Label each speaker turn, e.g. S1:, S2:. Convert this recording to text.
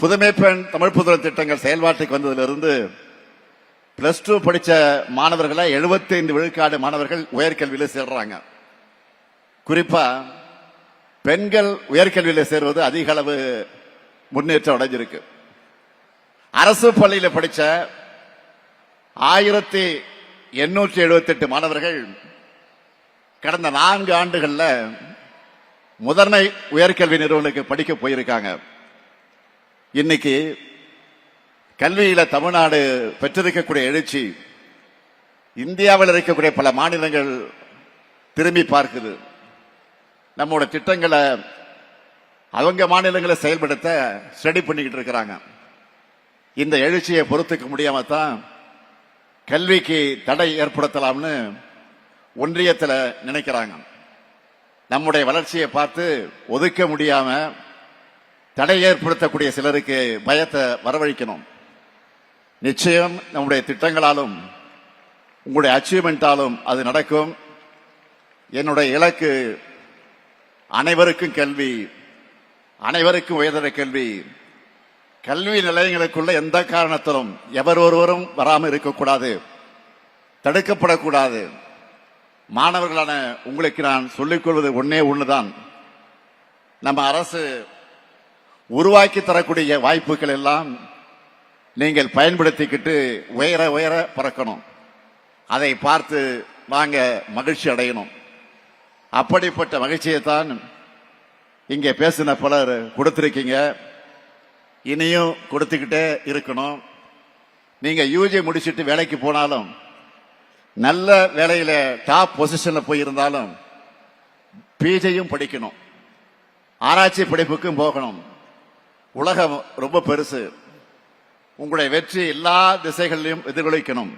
S1: புதுமை பெண் தமிழ் புதுவர் திட்டங்கள் செயல்பாட்டுக்கு வந்ததிலிருந்து பிளஸ் டூ படித்த மாணவர்களை 75 விழுக்காடு மாணவர்கள் உயர்கல்வியில் சேர்றாங்க. குறிப்பா பெண்கள் உயர்கல்வியில் சேர்வது அதிக அளவு முன்னேற்றம் அடைஞ்சிருக்கு. அரசு பள்ளியில் படித்த ஆயிரத்தி எண்ணூற்றி எழுபத்தி எட்டு மாணவர்கள் கடந்த நான்கு ஆண்டுகளில் முதன்மை உயர்கல்வி நிறுவனங்களுக்கு படிக்க போயிருக்காங்க. இன்னைக்கு கல்வியில தமிழ்நாடு பெற்றிருக்கக்கூடிய எழுச்சி இந்தியாவில் இருக்கக்கூடிய பல மாநிலங்கள் திரும்பி பார்க்குது. நம்மோட திட்டங்களை அவங்க மாநிலங்களை செயல்படுத்த ஸ்டடி பண்ணிக்கிட்டு இருக்கிறாங்க. இந்த எழுச்சியை பொறுத்துக்க முடியாம தான் கல்விக்கு தடை ஏற்படுத்தலாம்னு ஒன்றியத்தில் நினைக்கிறாங்க. நம்முடைய வளர்ச்சியை பார்த்து ஒதுக்க முடியாமல் தடை ஏற்படுத்தக்கூடிய சிலருக்கு பயத்தை வரவழைக்கணும். நிச்சயம் நம்முடைய திட்டங்களாலும் உங்களுடைய அச்சீவ்மெண்ட்டாலும் அது நடக்கும். என்னுடைய இலக்கு அனைவருக்கும் கல்வி அனைவருக்கும் உயர்தர கல்வி. கல்வி நிலையங்களுக்குள்ள எந்த காரணத்திலும் எவர் ஒருவரும் வராமல் இருக்கக்கூடாது. தடுக்கப்படக்கூடாது. மாணவர்களான உங்களுக்கு நான் சொல்லிக் கொள்வது ஒன்னே தான் நம்ம அரசு உருவாக்கி தரக்கூடிய வாய்ப்புகள் எல்லாம் நீங்கள் பயன்படுத்திக்கிட்டு உயர உயர பறக்கணும். அதை பார்த்து நாங்கள் மகிழ்ச்சி அடையணும். அப்படிப்பட்ட மகிழ்ச்சியை தான் இங்கே பேசின பலர் கொடுத்துருக்கீங்க. இனியும் கொடுத்துக்கிட்டே இருக்கணும். நீங்கள் யூஜி முடிச்சுட்டு வேலைக்கு போனாலும் நல்ல வேலையில் டாப் பொசிஷனில் போயிருந்தாலும் பிஜியும் படிக்கணும். ஆராய்ச்சி படிப்புக்கும் போகணும். உலகம் ரொம்ப பெருசு. உங்களுடைய வெற்றி எல்லா திசைகளிலும் எதிரொலிக்கணும்.